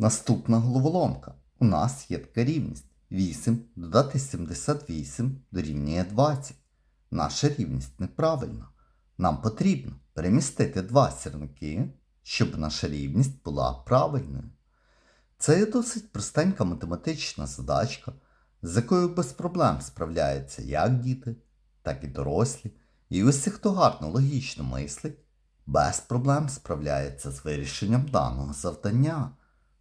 Наступна головоломка. У нас є така рівність. 8 додати 78 дорівнює 20. Наша рівність неправильна. Нам потрібно перемістити два сірники, щоб наша рівність була правильною. Це є досить простенька математична задачка, з якою без проблем справляються як діти, так і дорослі. І усі, хто гарно логічно мислить, без проблем справляється з вирішенням даного завдання.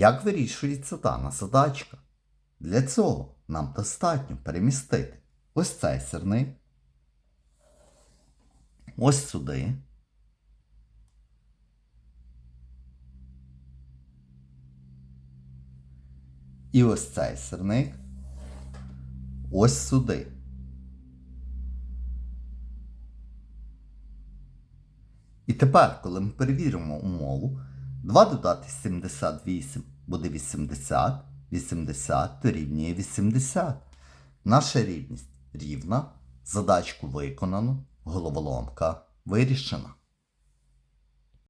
Як вирішується дана задачка? Для цього нам достатньо перемістити ось цей сірник, ось сюди. І ось цей сирник ось сюди. І тепер, коли ми перевіримо умову, 2 додати 78 буде 80, 80 дорівнює 80. Наша рівність рівна, задачку виконано, головоломка вирішена.